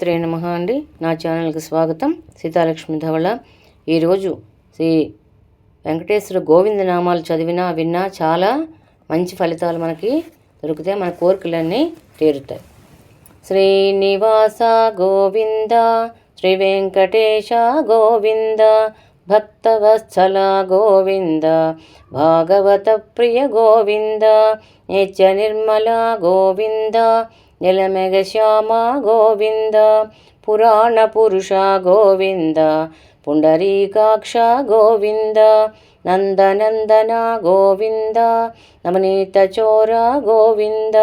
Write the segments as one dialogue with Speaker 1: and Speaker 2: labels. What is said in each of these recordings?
Speaker 1: శ్రీ నమ అండి. నా ఛానల్కి స్వాగతం. సీతాలక్ష్మి ధవళ. ఈరోజు శ్రీ వెంకటేశ్వర గోవింద నామాలు చదివినా విన్నా చాలా మంచి ఫలితాలు మనకి దొరుకుతాయి. మన కోరికలన్నీ తీరుతాయి. శ్రీనివాస గోవింద శ్రీ వెంకటేశ గోవింద భక్తవత్సల గోవింద భాగవత ప్రియ గోవింద నిత్య నిర్మల గోవింద నిలమెగ శ్యామ గోవింద పురాణ పురుష గోవింద పుండరీకాక్ష గోవింద నందనందన గోవింద నవనీత చోర గోవింద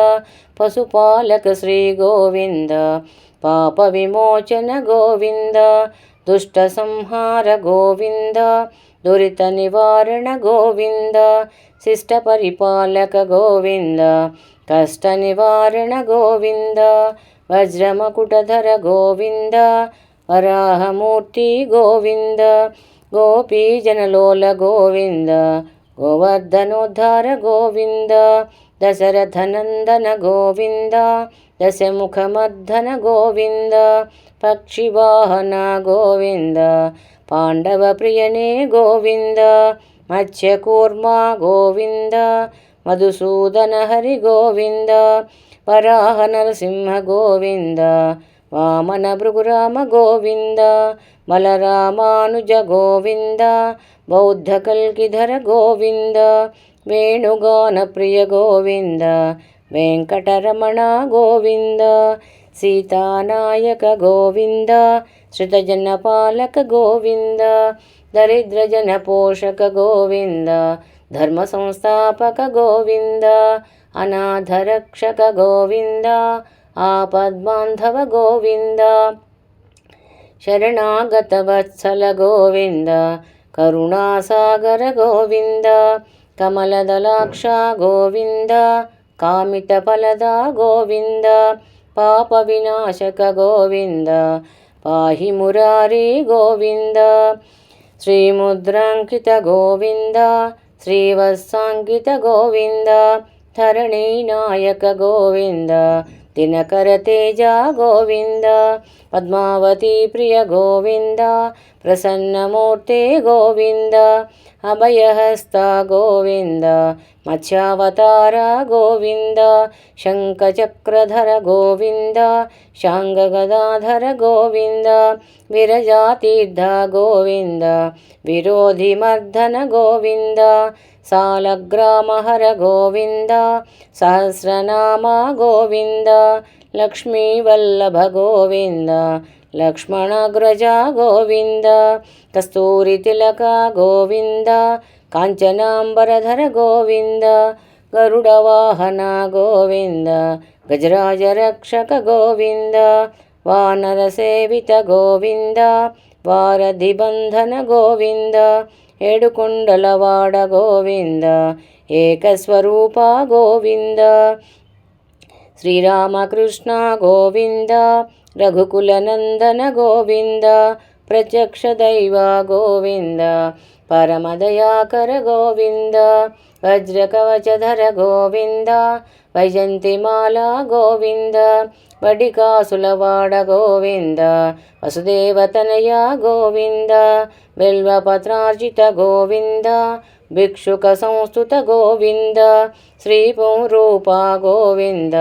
Speaker 1: పశుపాలక శ్రీ గోవింద పాప విమోచన గోవింద దుష్ట సంహార గోవింద దురిత నివారణ గోవింద శిష్ట పరిపాలక గోవింద కష్ట నివారణ గోవింద వజ్రమకుటధర గోవింద వరాహమూర్తి గోవింద గోపీజనలోల గోవింద గోవర్ధనోద్ధార గోవింద దశరథనందన గోవింద దశముఖమర్ధన గోవింద పక్షివాహన గోవింద పాండవ ప్రియనే గోవింద మత్స్యకూర్మ గోవింద మధుసూదన హరి గోవింద వరాహ నరసింహ గోవింద వామన భృగురామ గోవింద మలరామానుజ గోవింద బౌద్ధ కల్కిధర గోవింద వేణుగాన ప్రియ గోవింద వెంకటరమణ గోవింద సీతానాయక గోవింద శ్రుతజన పాలక గోవింద దరిద్రజన పోషక గోవింద ధర్మ సంస్థాపక గోవింద అనాథరక్షక గోవింద ఆపద్బాంధవ గోవింద శరణాగత వత్సల గోవింద కరుణాసాగర గోవింద కమలదలాక్ష గోవింద కామిత ఫలద గోవింద పాప వినాశక గోవింద పాహి మురారి గోవింద శ్రీముద్రాంకిత గోవింద శ్రీవత్సాంకిత గోవింద ధరణీనాయక గోవింద దినకర తేజ గోవింద పద్మావతి ప్రియ గోవింద ప్రసన్నమూర్తే గోవింద అభయహస్త గోవింద మత్స్యావతార గోవింద శంఖచక్రధర గోవింద శాంగగదాధర గోవింద విరజాతీర్థ గోవింద విరోధిమర్ధన గోవింద సాలగ్రామహర గోవింద సహస్రనామ గోవింద లక్ష్మీవల్లభ గోవింద లక్ష్మణగ్రజ గోవింద కస్తూరి తిలక గోవింద కాంచనాంబరధర గోవింద గరుడవాహన గోవింద గజరాజ రక్షక గోవింద వానర సేవిత గోవింద వారధిబంధన గోవింద ఏడుకొండలవాడ గోవింద ఏకస్వరూప గోవింద. శ్రీరామకృష్ణ గోవింద రఘుకులనందన గోవింద ప్రత్యక్ష దైవ గోవింద పరమదయాకర గోవింద వజ్రకవచధర గోవింద వైజంతిమాల గోవింద వడికాసులవాడ గోవింద వసుదేవతనయ గోవింద బిల్వపత్రార్జిత గోవింద భిక్షుక సంస్థుత గోవింద శ్రీపూరూప గోవింద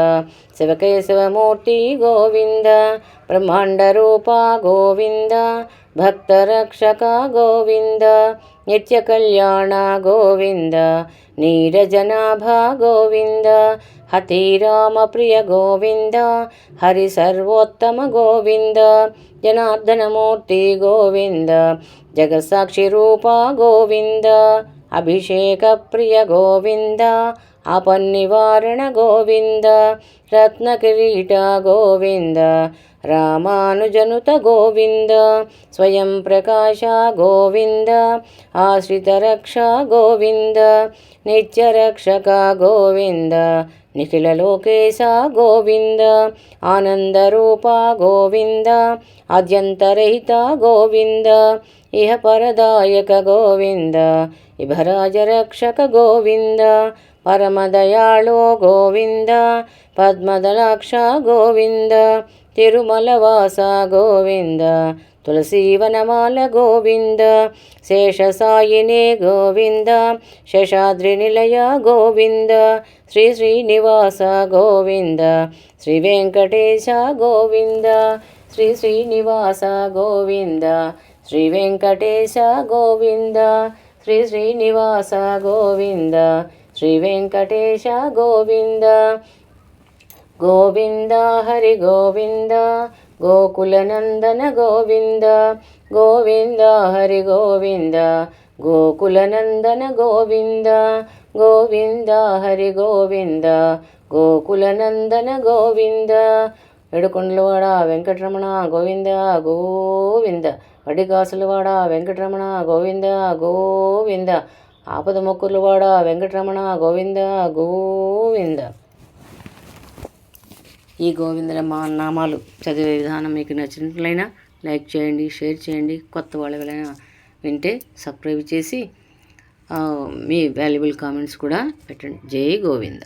Speaker 1: శివకేశవమూర్తి గోవింద బ్రహ్మాండ రూప గోవింద భక్తరక్షక గోవింద నిత్య కళ్యాణ గోవింద నీరజనాభ గోవింద హతిరామ ప్రియ గోవింద హరి సర్వోత్తమ గోవింద జనార్దనమూర్తి గోవింద జగసాక్షి రూప గోవింద అభిషేక ప్రియ గోవింద ఆపన్నివారణ గోవింద రత్నకిరీట గోవింద రామానుజనుత గోవింద స్వయం ప్రకాశ గోవింద ఆశ్రితరక్ష గోవింద నిత్యరక్షక గోవింద నిఖిలలోకేశ గోవింద ఆనందరూప గోవింద అద్యంతరహిత గోవింద ఇహ పరదాయక గోవింద ఇభరాజరక్షక గోవింద పరమదయాళో గోవింద పద్మదలాక్ష గోవింద తిరుమల వాస గోవింద తులసీవనమాల గోవింద శేషసాయినే గోవింద శేషాద్రి నిలయ గోవింద శ్రీ శ్రీనివాస గోవింద శ్రీ వెంకటేశ గోవింద శ్రీ శ్రీనివాస గోవింద శ్రీ వెంకటేశ గోవింద శ్రీ శ్రీనివాస గోవింద శ్రీ వెంకటేశ గోవింద. గోవింద హరి గోవింద గోకులనందన గోవింద గోవింద హరి గోవింద గోకులనందన గోవింద గోవింద హరి గోవింద గోకులనందన గోవింద. ఎడుకొండలవాడ వెంకటరమణ గోవింద గోవింద. వడికాసులవాడ వెంకటరమణ గోవింద గోవింద. ఆపద మొక్కులవాడ వెంకటరమణ గోవింద గోవింద. ఈ గోవింద మా నామాలు చదివే విధానం మీకు నచ్చినట్లయినా లైక్ చేయండి షేర్ చేయండి. కొత్త వాళ్ళు ఎవరైనా వింటే సబ్స్క్రైబ్ చేసి మీ వాల్యుబుల్ కామెంట్స్ కూడా పెట్టండి. జై గోవింద.